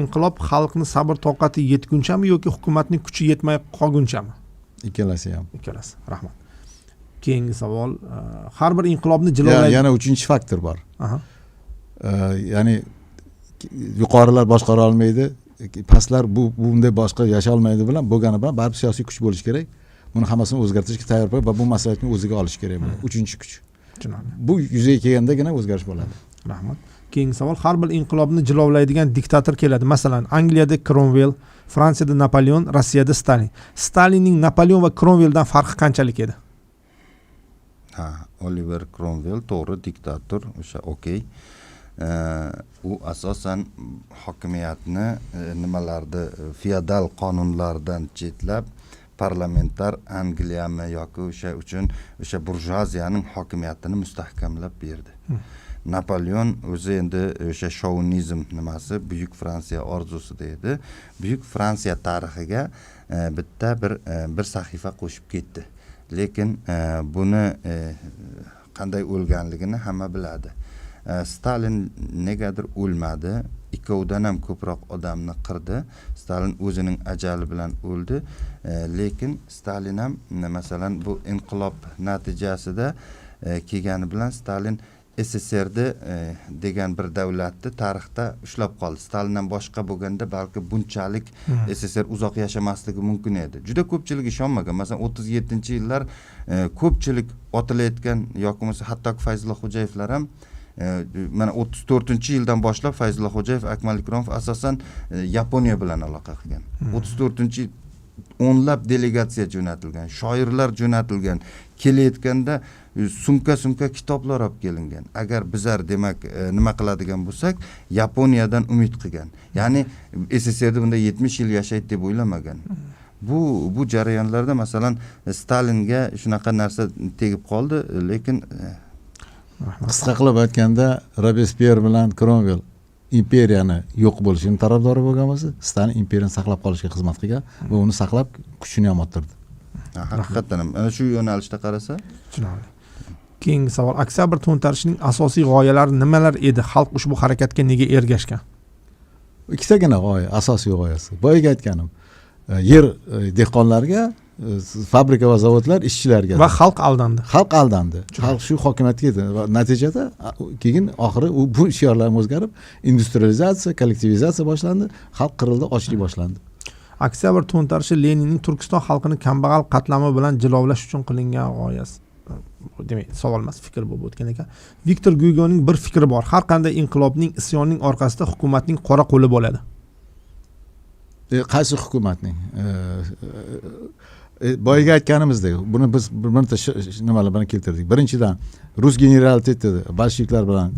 inqilob xalqni sabr toqati yetgunchami yoki hukumatning kuchi yetmay qolgunchami? İkkalasi ham. İkkalasi rahmat. Keyingi savol e, har bir inqilobni jilolaydi yana uchinchi faktor bor. Ee, ya'ni yuqorilar boshqara olmaydi pastlar bu bunday boshqa yasholmaydi bilan bo'lgani bilan baribir siyosiy kuch bo'lishi kerak. Buni hammasini o'zgartirishga tayyor va bu masalani o'ziga olishi kerak bo'ladi. Uchinchi kuch. Bu yuzaga kelgandagina o'zgarish bo'ladi. Rahmat keyingi savol. Har bir inqilobni jilovlaydigan diktator keladi. Masalan angliyada kromvel fransiyada napoleon rossiyada stalin. Stalinning napoleon va kromveldan farqi qanchalik edi? Ha oliver kromvel to'g'ri diktator o'sha okey. U asosan hokimiyatni e, nimalarni feodal qonunlardan chetlab parlamentar angliyami yoki o'sha uchun o'sha burjuaziyaning hokimiyatini mustahkamlab berdi napoleon o'zi endi o'sha shovinizm nimasi buyuk fransiya orzusida edi buyuk fransiya tarixiga e, bitta bir e, bir sahifa qo'shib ketdi. Lekin e, buni e, qanday o'lganligini hamma biladi. E, stalin negadir o'lmadi. Ikkovidan ham ko'proq odamni qirdi. Stalin o'zining ajali bilan o'ldi. E, lekin stalin ham e, masalan bu inqilob natijasida e, kelgani bilan stalin e, sssrni e, degan bir davlatni tarixda ushlab qoldi. Stalindan boshqa bo'lganda balki bunchalik sssr uzoq yashamasligi mumkin edi. Juda ko'pchilik ishonmagan. Masalan o'ttiz yettinchi yillar e, ko'pchilik otilayotgan yoki bo'lmasa hattoki fayzulla xo'jayevlar ham e, mana o'ttiz to'rtinchi yildan boshlab fayzulla xo'jayev akmal ikromov asosan e, yaponiya bilan aloqa qilgan. O'ttiz to'rtinchi o'nlab delegatsiya jo'natilgan shoirlar jo'natilgan kelayotganda e, sumka sumka kitoblar olib kelingan. Agar bizlar demak e, nima qiladigan bo'lsak yaponiyadan umid qilgan. Ya'ni sssrda bunday yetmish yil yashaydi deb o'ylamagan. Bu bu jarayonlarda masalan stalinga shunaqa narsa tegib qoldi lekin e, qisqa qilib aytganda robespyer bilan kromvel imperiyani yo'q bo'lishini tarafdori bo'lgan bo'lsa stalin imperiyani saqlab qolishga xizmat qilgan va uni saqlab kuchini ham orttirdi. Ha, haqiqatdan ham. Ana shu yo'nalishda qarasa? Tushunarli. Keyingi savol. Oktyabr to'ntarishining asosiy g'oyalari nimalar edi? Xalq ushbu harakatga nega ergashgan? Ikkitagina g'oya asosiy g'oyasi. Boyagi aytganim e, yer e, dehqonlarga fabrika va zavodlar ishchilarga. Va xalq aldandi. Xalq aldandi. Xalq shu hokimiyatga keldi va natijada keyin oxiri u bu shiorlar o'zgarib industrializatsiya kollektivizatsiya boshlandi xalq qirildi ochlik boshlandi. Oktyabr to'ntarishi leninning turkiston xalqini kambag'al qatlami bilan jilovlash uchun qilingan g'oyasi. Demak savol emas fikr bo'lib o'tgan ekan. Viktor gugoning bir fikri bor. Har qanday inqilobning isyonning orqasida hukumatning qora qo'li bo'ladi. E, qaysi hukumatning E, boyagi aytganimizdek buni biz bir marta nimalar bilan keltirdik. Birinchidan rus generaliteti bolsheviklar bilan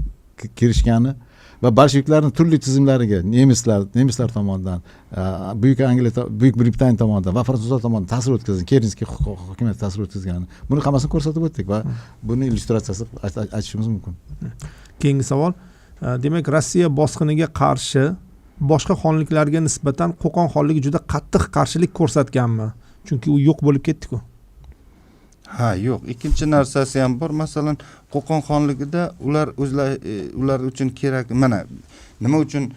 kirishgani va bolsheviklarni turli tizimlariga nemislar nemislar tomonidan buyuk angliya buyuk britaniya tomonidan va fransuzlar tomonidan ta'sir o'tkazgan kerinskiy hu- hokimiyat ta'sir o'tkazgani. Buni hammasini ko'rsatib o'tdik va buni illyustratsiyasi aytishimiz mumkin. Keyingi savol. Demak rossiya bosqiniga qarshi boshqa xonliklarga nisbatan qo'qon xonligi juda qattiq qarshilik ko'rsatganmi? Chunki u yo'q bo'lib ketdiku. Ha yo'q. Ikkinchi narsasi ham bor. Masalan qo'qon xonligida ular o'zlar e, ular uchun kerak mana nima uchun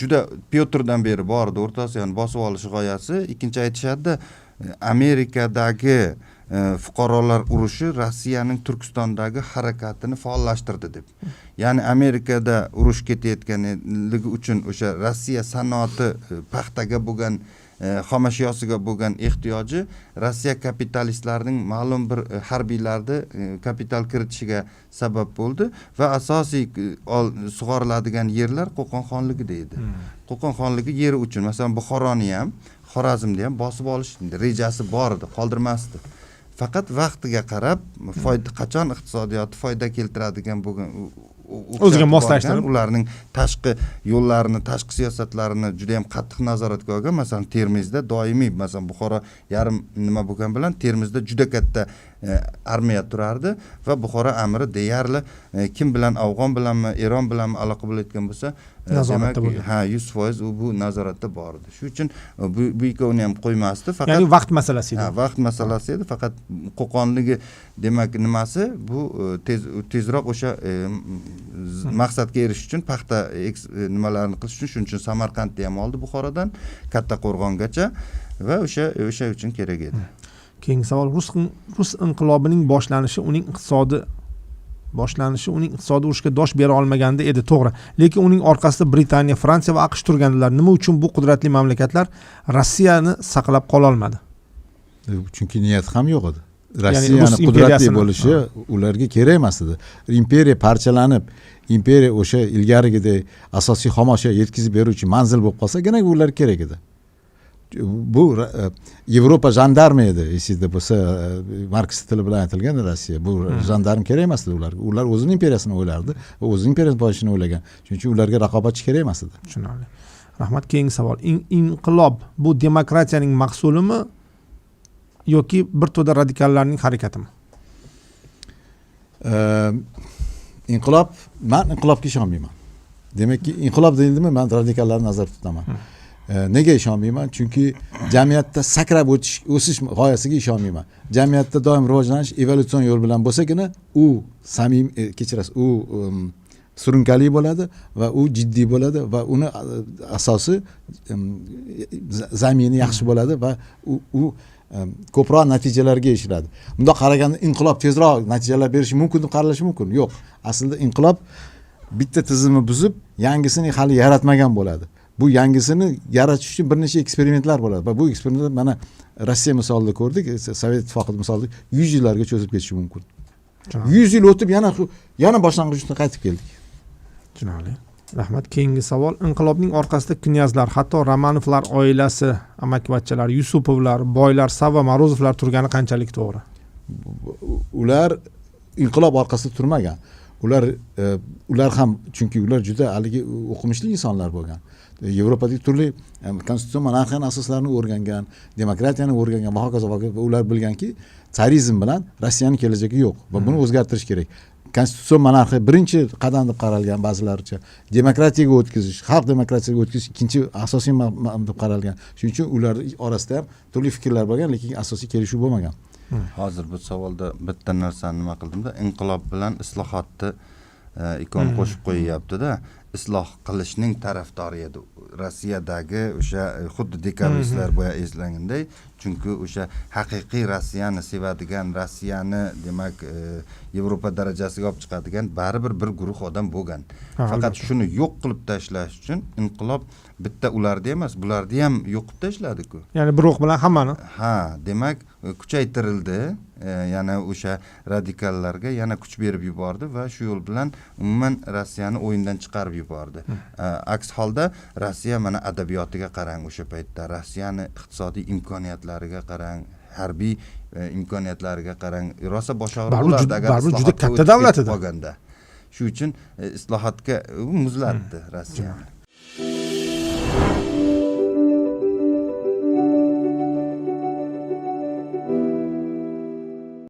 juda pyotrdan beri bor edi o'rta osiyoni bosib olish g'oyasi. Ikkinchi aytishadida e, amerikadagi e, fuqarolar urushi rossiyaning turkistondagi harakatini faollashtirdi deb. Ya'ni amerikada urush ketayotganligi uchun o'sha rossiya sanoati e, paxtaga bo'lgan e, xomashiyosiga bo'lgan ehtiyoji rossiya kapitalistlarining ma'lum bir e, harbiylarni e, kapital kiritishiga sabab bo'ldi va asosiy e, sug'oriladigan yerlar qo'qon xonligida edi. Qo'qon xonligi yeri uchun masalan buxoroni ham xorazmni ham bosib olish rejasi bor edi qoldirmasdi. Faqat vaqtiga qarab foyda qachon iqtisodiyoti foyda keltiradigan bo'lgan O'ziga moslashtirib. ularning tashqi yo'llarini tashqi siyosatlarini juda yam qattiq nazoratga olgan masalan termizda doimiy masalan buxoro yarim nima bo'lgani bilan termizda juda katta armiya turardi va buxoro amiri deyarli e, kim bilan afg'on bilanmi eron bilanmi aloqa bo'layotgan bo'lsa e, Nazoratda bo'lgan. ha yuz foiz u bu nazoratda bor edi shuning uchun e, bu bu ikkovini ham qo'ymasdi faqat ya'ni vaqt masalasi edi. Ha, vaqt masalasi edi faqat qo'qonligi demak nimasi? Bu e, tez tezroq o'sha e, m- z- maqsadga erishish uchun paxta e, nimalarini qilish uchun shuning uchun samarqandni ham oldi buxorodan kattaqo'rg'ongacha va o'sha o'sha uchun kerak edi keyingi savol rus rus inqilobining boshlanishi uning iqtisodi boshlanishi uning iqtisodiy urushga dosh bera olmaganda edi to'g'ri. Lekin uning orqasida britaniya fransiya va aqsh turgandilar. Nima uchun bu qudratli mamlakatlar rossiyani saqlab qololmadi chunki niyati ham yo'q edi. Rossiyani qudratli bo'lishi ularga kerak emas edi. Imperiya parchalanib imperiya o'sha ilgarigidek asosiy xomashyo yetkazib beruvchi manzil bo'lib qolsagina ularga kerak edi bu e, yevropa jandarmi edi. Esingizda bo'lsa e, marks tili bilan aytilgan rossiya. Bu jandarm kerak emas edi ularga ular o'zini imperiyasini o'ylardi va o'zini imperiyasini boyitishini o'ylagan. Shuning uchun ularga raqobatchi kerak emas edi. Tushunarli. Rahmat keyingi savol. In- inqilob bu demokratiyaning mahsulimi yoki bir to'da radikallarning harakatimi? Eee, inqilob man inqilobga ishonmayman. Demakki inqilob deyildimi man radikallarni nazarda tutaman nega ishonmayman? Chunki jamiyatda sakrab o'tish o'sish g'oyasiga ishonmayman. Jamiyatda doim rivojlanish evolyutsion yo'l bilan bo'lsagina u samim e, kechirasiz u um, surunkali bo'ladi va u jiddiy bo'ladi va uni asosi um, za- zamini yaxshi bo'ladi va u, u um, ko'proq natijalarga erishiladi. Bundoq qaraganda inqilob tezroq natijalar berishi mumkin deb qaralishi mumkin. Yo'q aslida inqilob bitta tizimni buzib yangisini hali yaratmagan bo'ladi bu yangisini yaratish uchun bir necha eksperimentlar bo'ladi va bu eksperimentlar mana rossiya misolida ko'rdik sovet ittifoqi misolida yuz yillarga cho'zib ketishi mumkin yuz yil o'tib yana yana boshlang'ichdan qaytib keldik tushunarli rahmat keyingi savol. İnqilobning orqasida knyazlar hatto romanovlar oilasi amakivachchalar yusupovlar boylar sava morozovlar turgani qanchalik to'g'ri? Ular inqilob orqasida turmagan ular e, ular ham chunki ular juda haligi o'qimishli insonlar bo'lgan. E, yevropadagi turli e, konstitutsion monarxiyani asoslarini o'rgangan demokratiyani o'rgangan va hokazo ular bilganki tsarizm bilan rossiyani kelajagi yo'q va buni o'zgartirish kerak konstitutsion monarxiya birinchi qadam deb qaralgan ba'zilaricha. Demokratiyaga o'tkazish xalq demokratiyasiga o'tkazish ikkinchi asosiy deb qaralgan. Shuning uchun ular orasida ham turli fikrlar bo'lgan lekin asosiy kelishuv bo'lmagan. Hmm. Hozir bu savolda bitta narsani nima qildimda? Inqilob bilan islohotni e, ikkovini qo'shib qo'yyaptida. Isloh qilishning tarafdori edi. Rossiyadagi o'sha e, xuddi dekabistlar boya eslaganday chunki o'sha haqiqiy rossiyani sevadigan rossiyani demak e, yevropa darajasiga olib chiqadigan baribir bir guruh odam bo'lgan. Faqat shuni yo'q qilib tashlash uchun inqilob bitta ularni emas bularni ham yo'q qilib tashladiku. Ya'ni bir o'q bilan hammani. Ha demak e, kuchaytirildi yana o'sha radikallarga yana kuch berib yubordi va shu yo'l bilan umuman rossiyani o'yindan chiqarib yubordi. E, aks holda rossiya mana adabiyotiga qarang o'sha paytda. Rossiyani iqtisodiy imkoniyatlariga qarang harbiy e, imkoniyatlariga qarang rosa bosh Baribir juda- katta davlat edi. qolganda shuning uchun e, islohotga muzlatdi rossiyani